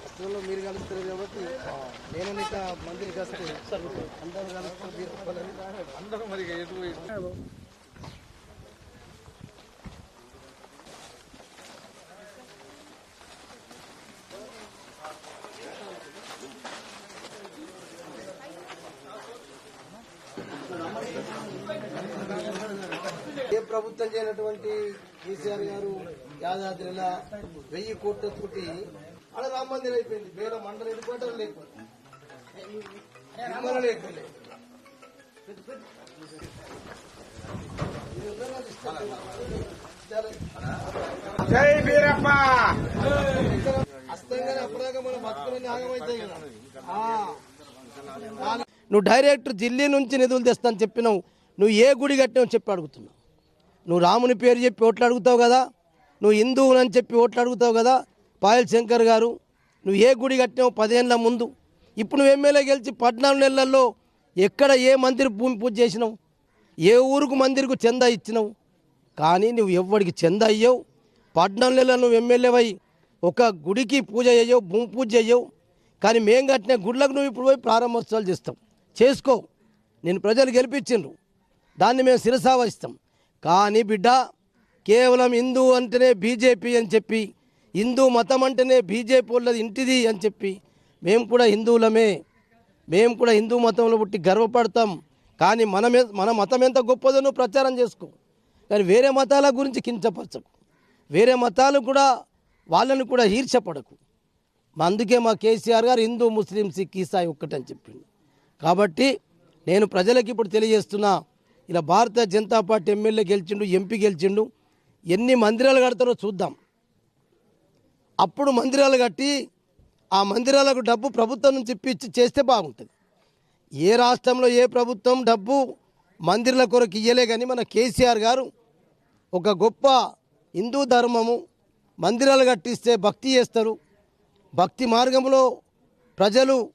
వస్తువుల్లో మీరు కలుస్తారు కాబట్టి నేను ఇంకా మందిని కలిస్తే అందరూ కలుస్తారు. అందరూ మరి ప్రభుత్వం చేయనటువంటి కేసీఆర్ గారు యాదాద్రిలా వెయ్యి కోట్లతోటి అలా రామ మందిరం అయిపోయింది. వేల మండలం ఎదుర్కొంటారు లేకపోతే. లేకుండా జై వీరప్ప! అస్తంగానే అప్పటిదాకా మనం కదా. నువ్వు డైరెక్ట్ ఢిల్లీ నుంచి నిధులు తెస్తాను చెప్పినావు. నువ్వు ఏ గుడి కట్టినావు చెప్పి అడుగుతున్నావు. నువ్వు రాముని పేరు చెప్పి ఓట్లు అడుగుతావు కదా? నువ్వు హిందువునని చెప్పి ఓట్లు అడుగుతావు కదా? పాయల్ శంకర్ గారు నువ్వు ఏ గుడి కట్టినావు పదేళ్ళ ముందు? ఇప్పుడు నువ్వు ఎమ్మెల్యే గెలిచి పద్నాలుగు నెలల్లో ఎక్కడ ఏ మందిర్ భూమి పూజ చేసినావు? ఏ ఊరుకు మందిర్కు చందా ఇచ్చినావు? కానీ నువ్వు ఎవ్వడికి చందా అయ్యావు. పద్నాలుగు నెలలు నువ్వు ఎమ్మెల్యేవై ఒక గుడికి పూజ అయ్యావు భూమి పూజ అయ్యావు. కానీ మేం కట్టిన గుడ్లకు నువ్వు ఇప్పుడు పోయి ప్రారంభోత్సవాలు చేస్తావు. చేసుకో. నేను ప్రజలు గెలిపించిండ్రు. దాన్ని మేము శిరసావహిస్తాం. కానీ బిడ్డ కేవలం హిందూ అంటేనే బీజేపీ అని చెప్పి హిందూ మతం అంటేనే బీజేపీ వాళ్ళది ఇంటిది అని చెప్పి మేము కూడా హిందువులమే. మేము కూడా హిందూ మతంలో పుట్టి గర్వపడతాం. కానీ మనమే మన మతం ఎంత గొప్పదో నువ్వు ప్రచారం చేసుకో. కానీ వేరే మతాల గురించి కించపరచకు. వేరే మతాలు కూడా వాళ్ళని కూడా ఈర్చపడకు అందుకే మా కేసీఆర్ గారు హిందూ ముస్లిం సిక్ ఈసాయి ఒక్కటని చెప్పింది కాబట్టి నేను ప్రజలకు ఇప్పుడు తెలియజేస్తున్నా ఇలా భారత జనతా పార్టీ ఎమ్మెల్యే గెలిచిండు ఎంపీ గెలిచిండు ఎన్ని మందిరాలు కడతారో చూద్దాం. అప్పుడు మందిరాలు కట్టి ఆ మందిరాలకు డబ్బు ప్రభుత్వం నుంచి ఇప్పించి చేస్తే బాగుంటుంది. ఏ రాష్ట్రంలో ఏ ప్రభుత్వం డబ్బు మందిరాల కొరకు ఇయ్యలే కానీ మన కేసీఆర్ గారు ఒక గొప్ప హిందూ ధర్మము మందిరాలు కట్టిస్తే భక్తి చేస్తారు. భక్తి మార్గంలో ప్రజలు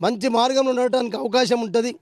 మంచి మార్గంలో నడవడానికి అవకాశం ఉంటుంది.